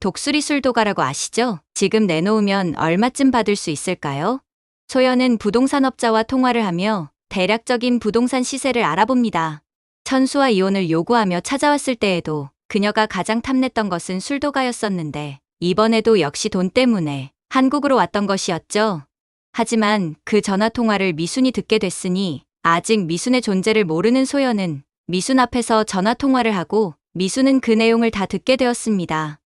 독수리 술도가라고 아시죠? 지금 내놓으면 얼마쯤 받을 수 있을까요? 소연은 부동산업자와 통화를 하며 대략적인 부동산 시세를 알아봅니다. 천수와 이혼을 요구하며 찾아왔을 때에도 그녀가 가장 탐냈던 것은 술도가였었는데 이번에도 역시 돈 때문에 한국으로 왔던 것이었죠. 하지만 그 전화 통화를 미순이 듣게 됐으니 아직 미순의 존재를 모르는 소연은 미순 앞에서 전화 통화를 하고 미순은 그 내용을 다 듣게 되었습니다.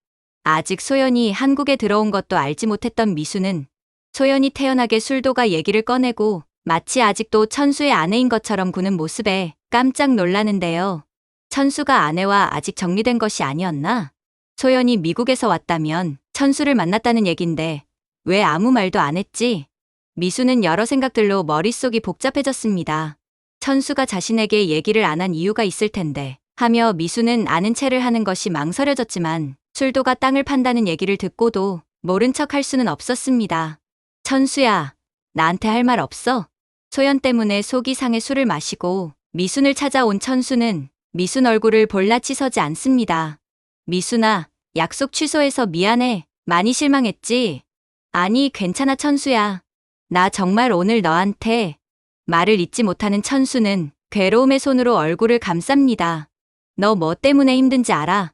아직 소연이 한국에 들어온 것도 알지 못했던 미순은 소연이 태연하게 술도가 얘기를 꺼내고 마치 아직도 천수의 아내인 것처럼 구는 모습에 깜짝 놀라는데요. 천수가 아내와 아직 정리된 것이 아니었나? 소연이 미국에서 왔다면 천수를 만났다는 얘긴데 왜 아무 말도 안 했지? 미수는 여러 생각들로 머릿속이 복잡해졌습니다. 천수가 자신에게 얘기를 안 한 이유가 있을 텐데 하며 미수는 아는 체를 하는 것이 망설여졌지만 술도가 땅을 판다는 얘기를 듣고도 모른 척 할 수는 없었습니다. 천수야, 나한테 할 말 없어? 소연 때문에 속이 상해 술을 마시고 미순을 찾아온 천수는 미순 얼굴을 볼라치 서지 않습니다. 미순아, 약속 취소해서 미안해. 많이 실망했지? 아니, 괜찮아, 천수야. 나 정말 오늘 너한테 말을 잊지 못하는 천수는 괴로움의 손으로 얼굴을 감쌉니다. 너 뭐 때문에 힘든지 알아?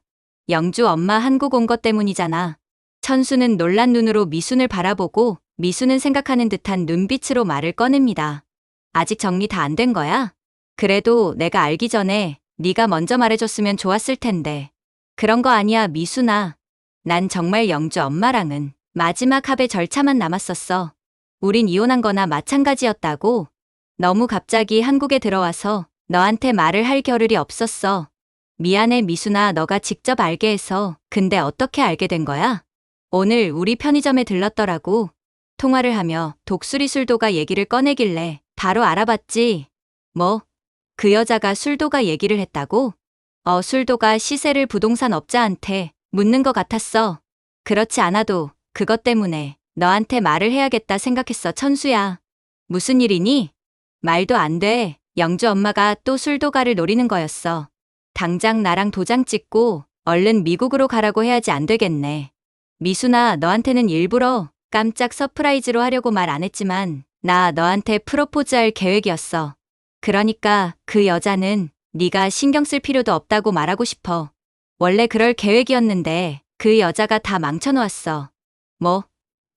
영주 엄마 한국 온 것 때문이잖아. 천수는 놀란 눈으로 미순을 바라보고 미순은 생각하는 듯한 눈빛으로 말을 꺼냅니다. 아직 정리 다 안 된 거야? 그래도 내가 알기 전에 네가 먼저 말해줬으면 좋았을 텐데. 그런 거 아니야, 미순아. 난 정말 영주 엄마랑은 마지막 합의 절차만 남았었어. 우린 이혼한 거나 마찬가지였다고. 너무 갑자기 한국에 들어와서 너한테 말을 할 겨를이 없었어. 미안해, 미순아. 너가 직접 알게 해서. 근데 어떻게 알게 된 거야? 오늘 우리 편의점에 들렀더라고. 통화를 하며 독수리 술도가 얘기를 꺼내길래 바로 알아봤지. 뭐? 그 여자가 술도가 얘기를 했다고? 어, 술도가 시세를 부동산 업자한테 묻는 것 같았어. 그렇지 않아도 그것 때문에 너한테 말을 해야겠다 생각했어, 천수야. 무슨 일이니? 말도 안 돼. 영주 엄마가 또 술도가를 노리는 거였어. 당장 나랑 도장 찍고 얼른 미국으로 가라고 해야지 안 되겠네. 미순아, 너한테는 일부러 깜짝 서프라이즈로 하려고 말 안 했지만 나 너한테 프로포즈할 계획이었어. 그러니까 그 여자는 네가 신경 쓸 필요도 없다고 말하고 싶어. 원래 그럴 계획이었는데 그 여자가 다 망쳐놓았어. 뭐?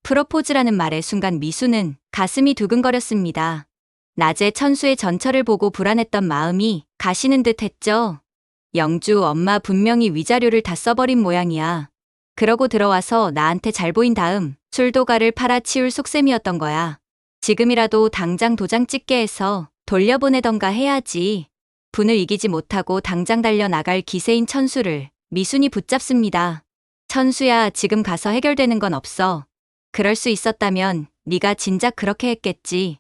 프로포즈라는 말에 순간 미수는 가슴이 두근거렸습니다. 낮에 천수의 전철을 보고 불안했던 마음이 가시는 듯 했죠. 영주 엄마 분명히 위자료를 다 써버린 모양이야. 그러고 들어와서 나한테 잘 보인 다음 술도가를 팔아치울 속셈이었던 거야. 지금이라도 당장 도장 찍게 해서 돌려보내던가 해야지. 분을 이기지 못하고 당장 달려 나갈 기세인 천수를 미순이 붙잡습니다. 천수야, 지금 가서 해결되는 건 없어. 그럴 수 있었다면 네가 진작 그렇게 했겠지.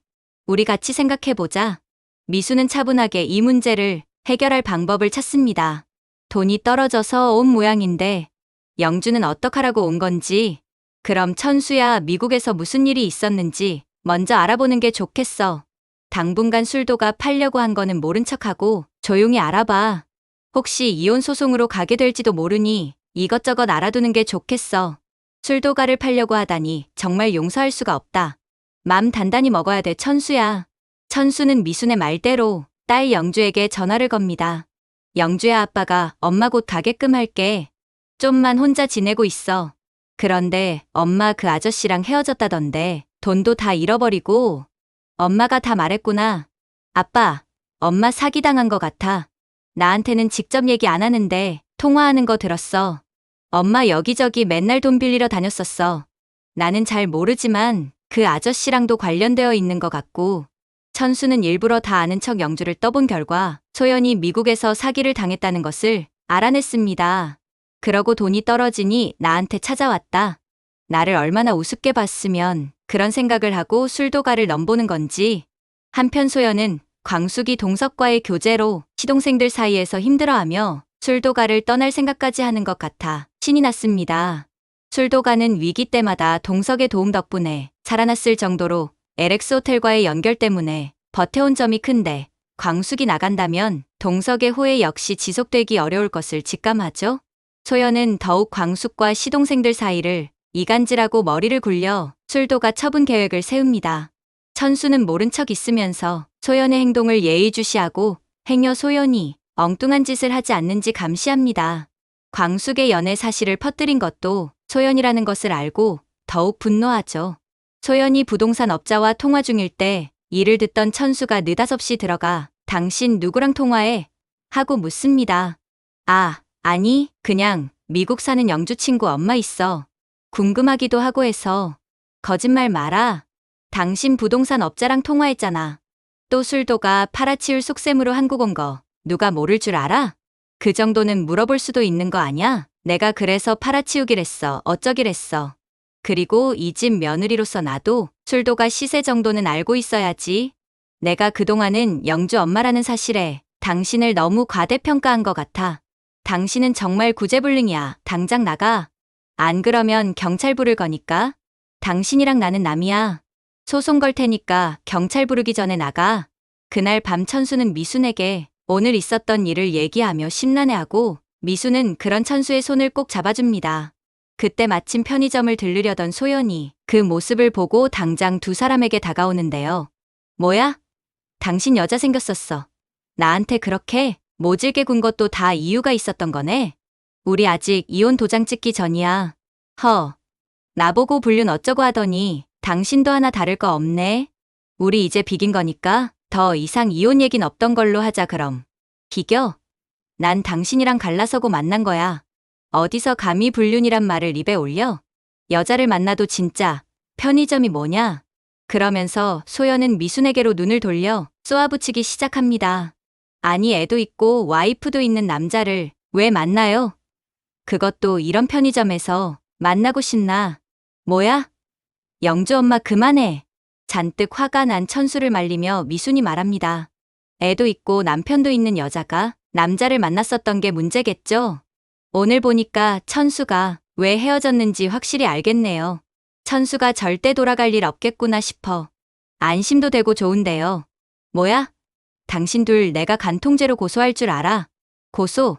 우리 같이 생각해보자. 미수는 차분하게 이 문제를 해결할 방법을 찾습니다. 돈이 떨어져서 온 모양인데 영주는 어떡하라고 온 건지 그럼 천수야 미국에서 무슨 일이 있었는지 먼저 알아보는 게 좋겠어. 당분간 술도가 팔려고 한 거는 모른 척하고 조용히 알아봐. 혹시 이혼 소송으로 가게 될지도 모르니 이것저것 알아두는 게 좋겠어. 술도가를 팔려고 하다니 정말 용서할 수가 없다. 맘 단단히 먹어야 돼 천수야. 천수는 미순의 말대로 딸 영주에게 전화를 겁니다. 영주의 아빠가 엄마 곧 가게끔 할게. 좀만 혼자 지내고 있어. 그런데 엄마 그 아저씨랑 헤어졌다던데 돈도 다 잃어버리고 엄마가 다 말했구나. 아빠, 엄마 사기당한 것 같아. 나한테는 직접 얘기 안 하는데 통화하는 거 들었어. 엄마 여기저기 맨날 돈 빌리러 다녔었어. 나는 잘 모르지만 그 아저씨랑도 관련되어 있는 것 같고 천수는 일부러 다 아는 척 영주를 떠본 결과 소연이 미국에서 사기를 당했다는 것을 알아냈습니다. 그러고 돈이 떨어지니 나한테 찾아왔다. 나를 얼마나 우습게 봤으면 그런 생각을 하고 술도가를 넘보는 건지. 한편 소연은 광숙이 동석과의 교제로 시동생들 사이에서 힘들어하며 술도가를 떠날 생각까지 하는 것 같아 신이 났습니다. 술도가는 위기 때마다 동석의 도움 덕분에 살아났을 정도로 LX 호텔과의 연결 때문에 버텨온 점이 큰데 광숙이 나간다면 동석의 호혜 역시 지속되기 어려울 것을 직감하죠. 소연은 더욱 광숙과 시동생들 사이를 이간질하고 머리를 굴려 술도가 처분 계획을 세웁니다. 천수는 모른 척 있으면서 소연의 행동을 예의주시하고 행여 소연이 엉뚱한 짓을 하지 않는지 감시합니다. 광숙의 연애 사실을 퍼뜨린 것도 소연이라는 것을 알고 더욱 분노하죠. 소연이 부동산 업자와 통화 중일 때 이를 듣던 천수가 느닷없이 들어가 당신 누구랑 통화해? 하고 묻습니다. 아, 아니, 그냥 미국 사는 영주 친구 엄마 있어. 궁금하기도 하고 해서 거짓말 마라. 당신 부동산 업자랑 통화했잖아. 또 술도가 팔아치울 속셈으로 한국 온 거 누가 모를 줄 알아? 그 정도는 물어볼 수도 있는 거 아냐? 내가 그래서 팔아치우기랬어. 어쩌기랬어. 그리고 이 집 며느리로서 나도 술도가 시세 정도는 알고 있어야지. 내가 그동안은 영주 엄마라는 사실에 당신을 너무 과대평가한 것 같아. 당신은 정말 구제불능이야. 당장 나가. 안 그러면 경찰 부를 거니까. 당신이랑 나는 남이야. 소송 걸 테니까 경찰 부르기 전에 나가. 그날 밤 천수는 미순에게 오늘 있었던 일을 얘기하며 심란해하고 미수는 그런 천수의 손을 꼭 잡아줍니다. 그때 마침 편의점을 들르려던 소연이 그 모습을 보고 당장 두 사람에게 다가오는데요. 뭐야? 당신 여자 생겼었어. 나한테 그렇게 모질게 군 것도 다 이유가 있었던 거네. 우리 아직 이혼 도장 찍기 전이야. 허. 나보고 불륜 어쩌고 하더니 당신도 하나 다를 거 없네. 우리 이제 비긴 거니까 더 이상 이혼 얘긴 없던 걸로 하자 그럼. 비겨? 난 당신이랑 갈라서고 만난 거야. 어디서 감히 불륜이란 말을 입에 올려? 여자를 만나도 진짜 편의점이 뭐냐? 그러면서 소연은 미순에게로 눈을 돌려 쏘아붙이기 시작합니다. 아니 애도 있고 와이프도 있는 남자를 왜 만나요? 그것도 이런 편의점에서 만나고 싶나? 뭐야? 영주 엄마 그만해. 잔뜩 화가 난 천수를 말리며 미순이 말합니다. 애도 있고 남편도 있는 여자가 남자를 만났었던 게 문제겠죠? 오늘 보니까 천수가 왜 헤어졌는지 확실히 알겠네요. 천수가 절대 돌아갈 일 없겠구나 싶어. 안심도 되고 좋은데요. 뭐야? 당신 둘 내가 간통죄로 고소할 줄 알아. 고소?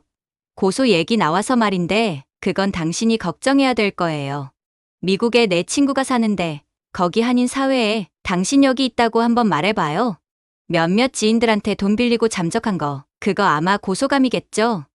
고소 얘기 나와서 말인데 그건 당신이 걱정해야 될 거예요. 미국에 내 친구가 사는데 거기 한인 사회에 당신 여기 있다고 한번 말해봐요. 몇몇 지인들한테 돈 빌리고 잠적한 거 그거 아마 고소감이겠죠?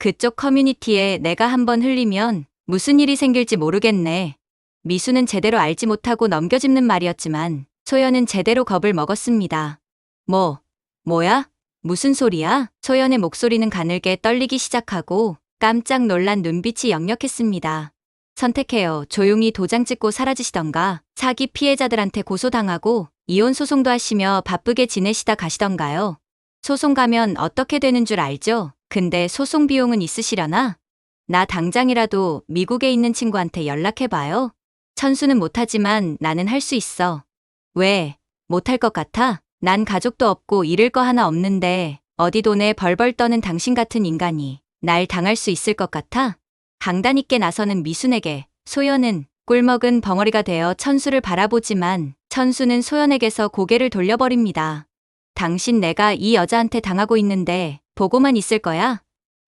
그쪽 커뮤니티에 내가 한번 흘리면 무슨 일이 생길지 모르겠네. 미수는 제대로 알지 못하고 넘겨짚는 말이었지만 소연은 제대로 겁을 먹었습니다. 뭐, 뭐야? 무슨 소리야? 소연의 목소리는 가늘게 떨리기 시작하고 깜짝 놀란 눈빛이 역력했습니다. 선택해요. 조용히 도장 찍고 사라지시던가 사기 피해자들한테 고소당하고 이혼 소송도 하시며 바쁘게 지내시다 가시던가요. 소송 가면 어떻게 되는 줄 알죠? 근데 소송 비용은 있으시려나? 나 당장이라도 미국에 있는 친구한테 연락해봐요. 천수는 못하지만 나는 할 수 있어. 왜? 못할 것 같아? 난 가족도 없고 잃을 거 하나 없는데 어디 돈에 벌벌 떠는 당신 같은 인간이 날 당할 수 있을 것 같아? 강단 있게 나서는 미순에게 소연은 꿀먹은 벙어리가 되어 천수를 바라보지만 천수는 소연에게서 고개를 돌려버립니다. 당신 내가 이 여자한테 당하고 있는데 보고만 있을 거야?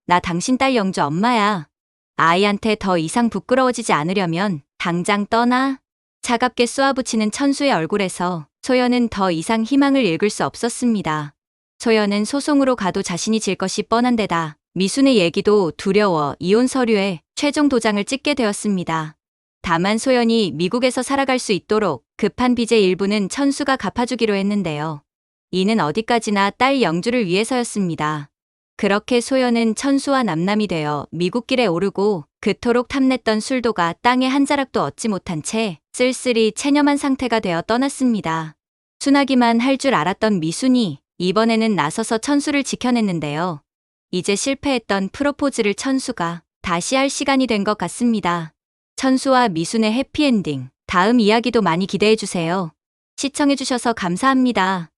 나 당신 딸 영주 엄마야. 아이한테 더 이상 부끄러워지지 않으려면 당장 떠나. 차갑게 쏘아붙이는 천수의 얼굴에서 소연은 더 이상 희망을 읽을 수 없었습니다. 소연은 소송으로 가도 자신이 질 것이 뻔한 데다 미순의 얘기도 두려워 이혼 서류에 최종 도장을 찍게 되었습니다. 다만 소연이 미국에서 살아갈 수 있도록 급한 빚의 일부는 천수가 갚아주기로 했는데요. 이는 어디까지나 딸 영주를 위해서였습니다. 그렇게 소연은 천수와 남남이 되어 미국길에 오르고 그토록 탐냈던 술도가 땅에 한 자락도 얻지 못한 채 쓸쓸히 체념한 상태가 되어 떠났습니다. 순하기만 할 줄 알았던 미순이 이번에는 나서서 천수를 지켜냈는데요. 이제 실패했던 프로포즈를 천수가 다시 할 시간이 된 것 같습니다. 천수와 미순의 해피엔딩. 다음 이야기도 많이 기대해주세요. 시청해주셔서 감사합니다.